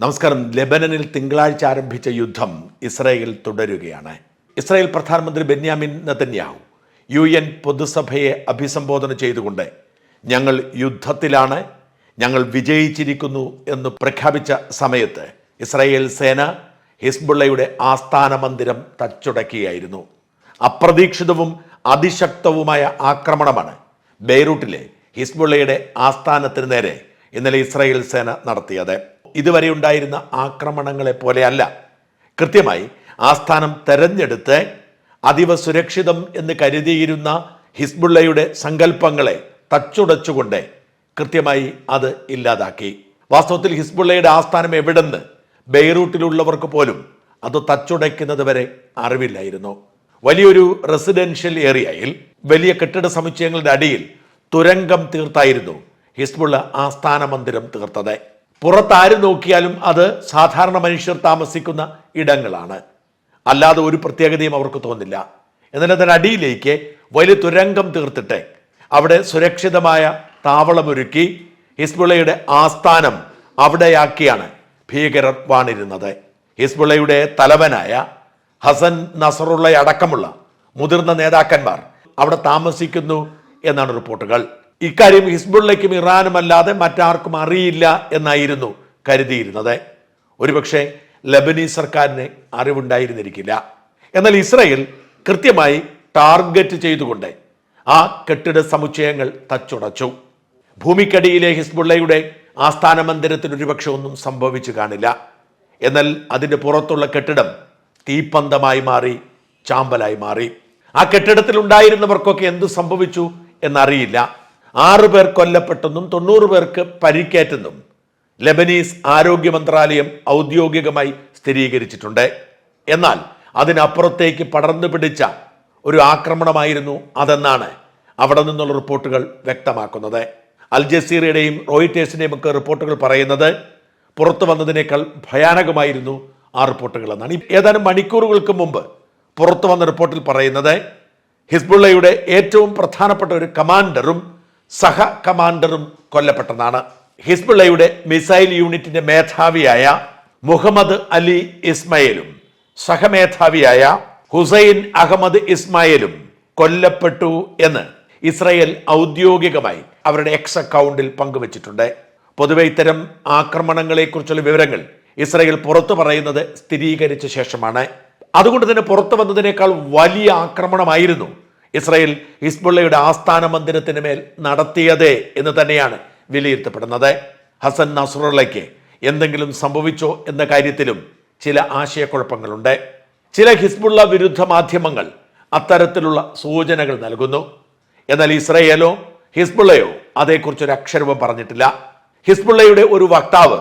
നമസ്കാരം. ലെബനനിൽ തിങ്കളാഴ്ച ആരംഭിച്ച യുദ്ധം ഇസ്രായേൽ തുടരുകയാണ്. ഇസ്രായേൽ പ്രധാനമന്ത്രി ബെന്യാമിൻ നെതന്യാഹു യു എൻ പൊതുസഭയെ അഭിസംബോധന ചെയ്തുകൊണ്ട് ഞങ്ങൾ യുദ്ധത്തിലാണ് ഞങ്ങൾ വിജയിച്ചിരിക്കുന്നു എന്ന് പ്രഖ്യാപിച്ച സമയത്ത് ഇസ്രായേൽ സേന ഹിസ്ബുള്ളയുടെ ആസ്ഥാന മന്ദിരം തച്ചുടക്കുകയായിരുന്നു അപ്രതീക്ഷിതവും അതിശക്തവുമായ ആക്രമണമാണ് ബെയ്റൂട്ടിലെ ഹിസ്ബുള്ളയുടെ ആസ്ഥാനത്തിന് നേരെ ഇന്നലെ ഇസ്രായേൽ സേന നടത്തിയത്. ഇതുവരെ ഉണ്ടായിരുന്ന ആക്രമണങ്ങളെ പോലെയല്ല. കൃത്യമായി ആസ്ഥാനം തെരഞ്ഞെടുത്ത് അതീവ സുരക്ഷിതം എന്ന് കരുതിയിരുന്ന ഹിസ്ബുള്ളയുടെ സങ്കല്പങ്ങളെ തച്ചുടച്ചുകൊണ്ട് കൃത്യമായി അത് ഇല്ലാതാക്കി. വാസ്തവത്തിൽ ഹിസ്ബുള്ളയുടെ ആസ്ഥാനം എവിടെന്ന് ബെയ്റൂട്ടിലുള്ളവർക്ക് പോലും അത് തച്ചുടയ്ക്കുന്നത് വരെ അറിവില്ലായിരുന്നു. വലിയൊരു റെസിഡൻഷ്യൽ ഏരിയയിൽ വലിയ കെട്ടിട സമുച്ചയങ്ങളുടെ അടിയിൽ തുരങ്കം തീർത്തായിരുന്നു ഹിസ്ബുള്ള ആസ്ഥാന മന്ദിരം തീർത്തത്. പുറത്താര് നോക്കിയാലും അത് സാധാരണ മനുഷ്യർ താമസിക്കുന്ന ഇടങ്ങളാണ്. അല്ലാതെ ഒരു പ്രത്യേകതയും അവർക്ക് തോന്നില്ല. എന്നാൽ അതിനടിയിലേക്ക് വലിയ തുരങ്കം തീർത്തിട്ട് അവിടെ സുരക്ഷിതമായ താവളമൊരുക്കി ഹിസ്ബുള്ളയുടെ ആസ്ഥാനം അവിടെയാക്കിയാണ് ഭീകരർ വാണിരുന്നത്. ഹിസ്ബുള്ളയുടെ തലവനായ ഹസൻ നസറുള്ള അടക്കമുള്ള മുതിർന്ന നേതാക്കന്മാർ അവിടെ താമസിക്കുന്നു എന്നാണ് റിപ്പോർട്ടുകൾ. ഇക്കാര്യം ഹിസ്ബുള്ളയ്ക്കും ഇറാനും അല്ലാതെ മറ്റാർക്കും അറിയില്ല എന്നായിരുന്നു കരുതിയിരുന്നത്. ഒരുപക്ഷെ ലബനീസ് സർക്കാരിന് അറിവുണ്ടായിരുന്നിരിക്കില്ല. എന്നാൽ ഇസ്രയേൽ കൃത്യമായി ടാർഗറ്റ് ചെയ്തുകൊണ്ട് ആ കെട്ടിട സമുച്ചയങ്ങൾ തച്ചുടച്ചു. ഭൂമിക്കടിയിലെ ഹിസ്ബുള്ളയുടെ ആസ്ഥാന മന്ദിരത്തിന് ഒരുപക്ഷെ ഒന്നും സംഭവിച്ചു കാണില്ല. എന്നാൽ അതിന്റെ പുറത്തുള്ള കെട്ടിടം തീപ്പന്തമായി മാറി ചാമ്പലായി മാറി. ആ കെട്ടിടത്തിൽ ഉണ്ടായിരുന്നവർക്കൊക്കെ എന്ത് സംഭവിച്ചു എന്നറിയില്ല. ആറു പേർ കൊല്ലപ്പെട്ടെന്നും തൊണ്ണൂറ് പേർക്ക് പരിക്കേറ്റെന്നും ലെബനീസ് ആരോഗ്യ മന്ത്രാലയം ഔദ്യോഗികമായി സ്ഥിരീകരിച്ചിട്ടുണ്ട്. എന്നാൽ അതിനപ്പുറത്തേക്ക് പടർന്നു പിടിച്ച ഒരു ആക്രമണമായിരുന്നു അതെന്നാണ് അവിടെ നിന്നുള്ള റിപ്പോർട്ടുകൾ വ്യക്തമാക്കുന്നത്. അൽ ജസീറയുടെയും റോയിറ്റേഴ്സിന്റെയും ഒക്കെ റിപ്പോർട്ടുകൾ പറയുന്നത് പുറത്തു വന്നതിനേക്കാൾ ഭയാനകമായിരുന്നു ആ റിപ്പോർട്ടുകൾ എന്നാണ്. ഏതാനും മണിക്കൂറുകൾക്ക് മുമ്പ് പുറത്തു വന്ന റിപ്പോർട്ടിൽ പറയുന്നത് ഹിസ്ബുള്ളയുടെ ഏറ്റവും പ്രധാനപ്പെട്ട ഒരു കമാൻഡറും സഹ കമാൻഡറും കൊല്ലപ്പെട്ടതാണ് ഹിസ്ബുള്ളയുടെ മിസൈൽ യൂണിറ്റിന്റെ മേധാവിയായ മുഹമ്മദ് അലി ഇസ്മയിലും സഹമേധാവിയായ ഹുസൈൻ അഹമ്മദ് ഇസ്മായിലും കൊല്ലപ്പെട്ടു എന്ന് ഇസ്രയേൽ ഔദ്യോഗികമായി അവരുടെ എക്സ് അക്കൗണ്ടിൽ പങ്കുവച്ചിട്ടുണ്ട്. പൊതുവെ ഇത്തരം ആക്രമണങ്ങളെക്കുറിച്ചുള്ള വിവരങ്ങൾ ഇസ്രയേൽ പുറത്തു പറയുന്നത് സ്ഥിരീകരിച്ച ശേഷമാണ്. അതുകൊണ്ട് തന്നെ പുറത്തു വന്നതിനേക്കാൾ വലിയ ആക്രമണമായിരുന്നു ഇസ്രയേൽ ഹിസ്ബുള്ളയുടെ ആസ്ഥാന മന്ദിരത്തിന് മേൽ നടത്തിയത് എന്ന് തന്നെയാണ് വിലയിരുത്തപ്പെടുന്നത്. ഹസൻ നസുറുള്ളയ്ക്ക് എന്തെങ്കിലും സംഭവിച്ചോ എന്ന കാര്യത്തിലും ചില ആശയക്കുഴപ്പങ്ങളുണ്ട്. ചില ഹിസ്ബുള്ള വിരുദ്ധ മാധ്യമങ്ങൾ അത്തരത്തിലുള്ള സൂചനകൾ നൽകുന്നു. എന്നാൽ ഇസ്രയേലോ ഹിസ്ബുള്ളയോ അതേക്കുറിച്ചൊരു അക്ഷരവും പറഞ്ഞിട്ടില്ല. ഹിസ്ബുള്ളയുടെ ഒരു വക്താവ്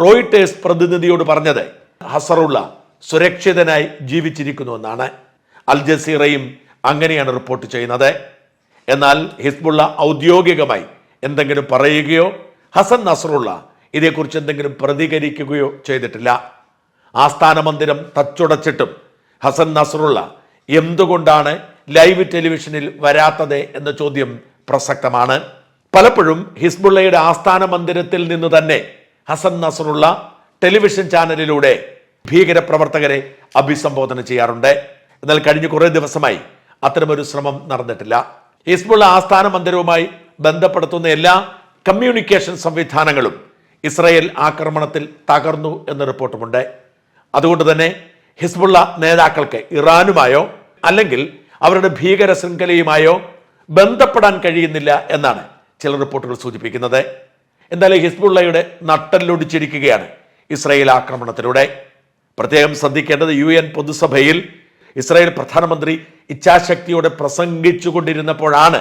റോയിട്ടേഴ്സ് പ്രതിനിധിയോട് പറഞ്ഞത് ഹസറുള്ള സുരക്ഷിതനായി ജീവിച്ചിരിക്കുന്നു എന്നാണ്. അൽ ജസീറയും അങ്ങനെയാണ് റിപ്പോർട്ട് ചെയ്യുന്നത്. എന്നാൽ ഹിസ്ബുള്ള ഔദ്യോഗികമായി എന്തെങ്കിലും പറയുകയോ ഹസൻ നസറുള്ള ഇതേക്കുറിച്ച് എന്തെങ്കിലും പ്രതികരിക്കുകയോ ചെയ്തിട്ടില്ല. ആസ്ഥാന മന്ദിരം തച്ചുടച്ചിട്ടും ഹസൻ നസറുള്ള എന്തുകൊണ്ടാണ് ലൈവ് ടെലിവിഷനിൽ വരാത്തത് എന്ന ചോദ്യം പ്രസക്തമാണ്. പലപ്പോഴും ഹിസ്ബുള്ളയുടെ ആസ്ഥാന മന്ദിരത്തിൽ നിന്ന് തന്നെ ഹസൻ നസറുള്ള ടെലിവിഷൻ ചാനലിലൂടെ ഭീകരപ്രവർത്തകരെ അഭിസംബോധന ചെയ്യാറുണ്ട്. എന്നാൽ കഴിഞ്ഞ കുറേ ദിവസമായി അത്തരമൊരു ശ്രമം നടന്നിട്ടില്ല. ഹിസ്ബുള്ള ആസ്ഥാന മന്ദിരവുമായി ബന്ധപ്പെടുത്തുന്ന എല്ലാ കമ്മ്യൂണിക്കേഷൻ സംവിധാനങ്ങളും ഇസ്രായേൽ ആക്രമണത്തിൽ തകർന്നു എന്ന റിപ്പോർട്ടുമുണ്ട്. അതുകൊണ്ട് തന്നെ ഹിസ്ബുള്ള നേതാക്കൾക്ക് ഇറാനുമായോ അല്ലെങ്കിൽ അവരുടെ ഭീകര ശൃംഖലയുമായോ ബന്ധപ്പെടാൻ കഴിയുന്നില്ല എന്നാണ് ചില റിപ്പോർട്ടുകൾ സൂചിപ്പിക്കുന്നത്. എന്തായാലും ഹിസ്ബുള്ളയുടെ നട്ടല്ലൊടിച്ചിരിക്കുകയാണ് ഇസ്രായേൽ ആക്രമണത്തിലൂടെ. പ്രത്യേകം ശ്രദ്ധിക്കേണ്ടത് യു എൻ പൊതുസഭയിൽ ഇസ്രായേൽ പ്രധാനമന്ത്രി ഇച്ഛാശക്തിയോടെ പ്രസംഗിച്ചുകൊണ്ടിരുന്നപ്പോഴാണ്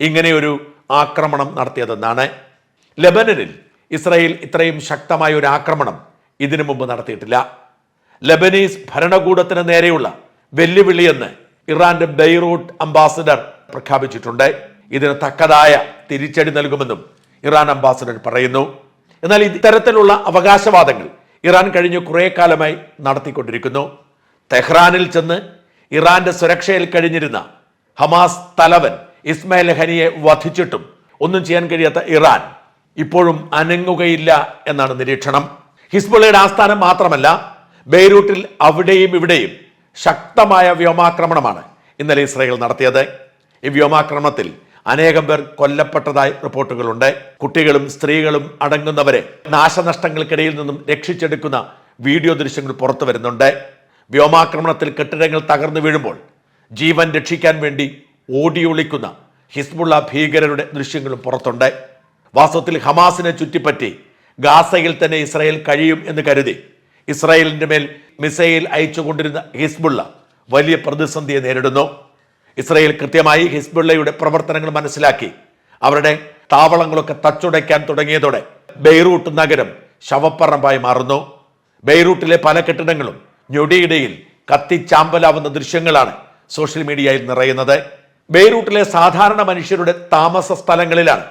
ഇങ്ങനെയൊരു ആക്രമണം നടത്തിയതെന്നാണ്. ലബനനിൽ ഇസ്രായേൽ ഇത്രയും ശക്തമായ ഒരു ആക്രമണം ഇതിനു മുമ്പ് നടത്തിയിട്ടില്ല. ലബനീസ് ഭരണകൂടത്തിന് നേരെയുള്ള വെല്ലുവിളിയെന്ന് ഇറാന്റെ ബെയ്റൂട്ട് അംബാസിഡർ പ്രഖ്യാപിച്ചിട്ടുണ്ട്. ഇതിന് തക്കതായ തിരിച്ചടി നൽകുമെന്നും ഇറാൻ അംബാസിഡർ പറയുന്നു. എന്നാൽ ഇത്തരത്തിലുള്ള അവകാശവാദങ്ങൾ ഇറാൻ കഴിഞ്ഞ കുറേ കാലമായി നടത്തിക്കൊണ്ടിരിക്കുന്നു. തെഹ്റാനിൽ ചെന്ന് ഇറാന്റെ സുരക്ഷയിൽ കഴിഞ്ഞിരുന്ന ഹമാസ് തലവൻ ഇസ്മായിൽ ഹനിയെ വധിച്ചിട്ടും ഒന്നും ചെയ്യാൻ കഴിയാത്ത ഇറാൻ ഇപ്പോഴും അനങ്ങുകയില്ല എന്നാണ് നിരീക്ഷണം. ഹിസ്ബുള്ളയുടെ ആസ്ഥാനം മാത്രമല്ല ബെയ്റൂട്ടിൽ അവിടെയും ഇവിടെയും ശക്തമായ വ്യോമാക്രമണമാണ് ഇന്നലെ ഇസ്രയേൽ നടത്തിയത്. ഈ വ്യോമാക്രമണത്തിൽ അനേകം പേർ കൊല്ലപ്പെട്ടതായി റിപ്പോർട്ടുകളുണ്ട്. കുട്ടികളും സ്ത്രീകളും അടങ്ങുന്നവരെ നാശനഷ്ടങ്ങൾക്കിടയിൽ നിന്നും രക്ഷിച്ചെടുക്കുന്ന വീഡിയോ ദൃശ്യങ്ങൾ പുറത്തു വരുന്നുണ്ട് വ്യോമാക്രമണത്തിൽ കെട്ടിടങ്ങൾ തകർന്നു വീഴുമ്പോൾ ജീവൻ രക്ഷിക്കാൻ വേണ്ടി ഓടിയൊളിക്കുന്ന ഹിസ്ബുള്ള ഭീകരരുടെ ദൃശ്യങ്ങളും പുറത്തുണ്ട്. വാസ്തവത്തിൽ ഹമാസിനെ ചുറ്റിപ്പറ്റി ഗാസയിൽ തന്നെ ഇസ്രായേൽ കഴിയും എന്ന് കരുതി ഇസ്രായേലിന്റെ മേൽ മിസൈൽ അയച്ചുകൊണ്ടിരുന്ന ഹിസ്ബുള്ള വലിയ പ്രതിസന്ധിയെ നേരിടുന്നു. ഇസ്രായേൽ കൃത്യമായി ഹിസ്ബുള്ളയുടെ പ്രവർത്തനങ്ങൾ മനസ്സിലാക്കി അവരുടെ താവളങ്ങളൊക്കെ തച്ചുടയ്ക്കാൻ തുടങ്ങിയതോടെ ബെയ്റൂട്ട് നഗരം ശവപ്പറമ്പായി മാറുന്നു. ബെയ്റൂട്ടിലെ പല കെട്ടിടങ്ങളും ഞൊടിയിടയിൽ കത്തിച്ചാമ്പലാവുന്ന ദൃശ്യങ്ങളാണ് സോഷ്യൽ മീഡിയയിൽ നിറയുന്നത്. ബെയ്റൂട്ടിലെ സാധാരണ മനുഷ്യരുടെ താമസ സ്ഥലങ്ങളിലാണ്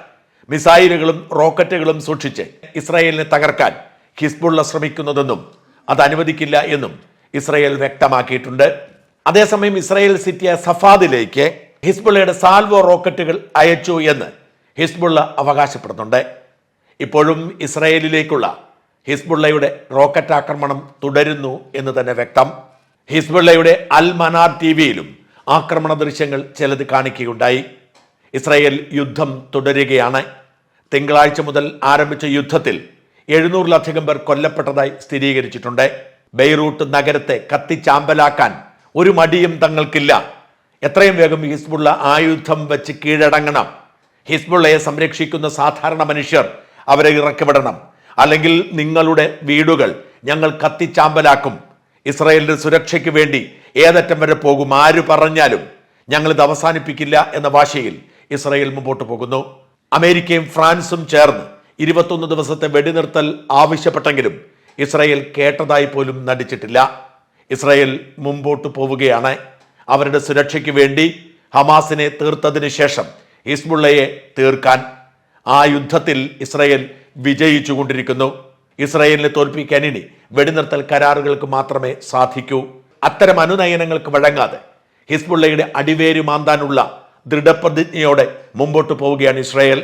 മിസൈലുകളും റോക്കറ്റുകളും സൂക്ഷിച്ച് ഇസ്രായേലിനെ തകർക്കാൻ ഹിസ്ബുള്ള ശ്രമിക്കുന്നതെന്നും അത് അനുവദിക്കില്ല എന്നും ഇസ്രായേൽ വ്യക്തമാക്കിയിട്ടുണ്ട്. അതേസമയം ഇസ്രായേൽ സിറ്റിയ സഫാദിലേക്ക് ഹിസ്ബുള്ളയുടെ സാൽവോ റോക്കറ്റുകൾ അയച്ചു എന്ന് ഹിസ്ബുള്ള അവകാശപ്പെടുന്നുണ്ട്. ഇപ്പോഴും ഇസ്രായേലിലേക്കുള്ള ഹിസ്ബുള്ളയുടെ റോക്കറ്റ് ആക്രമണം തുടരുന്നു എന്ന് തന്നെ വ്യക്തം. ഹിസ്ബുള്ളയുടെ അൽ മനാർ ടി വിയിലും ആക്രമണ ദൃശ്യങ്ങൾ ചിലത് കാണിക്കുകയുണ്ടായി. ഇസ്രായേൽ യുദ്ധം തുടരുകയാണ്. തിങ്കളാഴ്ച മുതൽ ആരംഭിച്ച യുദ്ധത്തിൽ എഴുന്നൂറിലധികം പേർ കൊല്ലപ്പെട്ടതായി സ്ഥിരീകരിച്ചിട്ടുണ്ട്. ബെയ്റൂട്ട് നഗരത്തെ കത്തിച്ചാമ്പലാക്കാൻ ഒരു മടിയും തങ്ങൾക്കില്ല. എത്രയും വേഗം ഹിസ്ബുള്ള ആയുധം വെച്ച് കീഴടങ്ങണം. ഹിസ്ബുള്ളയെ സംരക്ഷിക്കുന്ന സാധാരണ മനുഷ്യർ അവരെ ഇറക്കിവിടണം. അല്ലെങ്കിൽ നിങ്ങളുടെ വീടുകൾ ഞങ്ങൾ കത്തിച്ചാമ്പലാക്കും. ഇസ്രായേലിന്റെ സുരക്ഷയ്ക്ക് വേണ്ടി ഏതറ്റം വരെ പോകും ആര് പറഞ്ഞാലും ഞങ്ങളിത് അവസാനിപ്പിക്കില്ല എന്ന ഭാഷയിൽ ഇസ്രായേൽ മുമ്പോട്ട് പോകുന്നു. അമേരിക്കയും ഫ്രാൻസും ചേർന്ന് ഇരുപത്തൊന്ന് ദിവസത്തെ വെടിനിർത്തൽ ആവശ്യപ്പെട്ടെങ്കിലും ഇസ്രായേൽ കേട്ടതായി പോലും നടിച്ചിട്ടില്ല. ഇസ്രായേൽ മുമ്പോട്ട് പോവുകയാണ്. അവരുടെ സുരക്ഷയ്ക്ക് വേണ്ടി ഹമാസിനെ തീർത്തതിന് ശേഷം ഹിസ്ബുള്ളയെ തീർക്കാൻ ആ യുദ്ധത്തിൽ ഇസ്രായേൽ വിജയിച്ചുകൊണ്ടിരിക്കുന്നു. ഇസ്രായേലിനെ തോൽപ്പിക്കാൻ ഇനി വെടിനിർത്തൽ കരാറുകൾക്ക് മാത്രമേ സാധിക്കൂ. അത്തരം അനുനയനങ്ങൾക്ക് വഴങ്ങാതെ ഹിസ്ബുള്ളയുടെ അടിവേര് മാന്താനുള്ള ദൃഢപ്രതിജ്ഞയോടെ മുമ്പോട്ട് പോവുകയാണ് ഇസ്രായേൽ.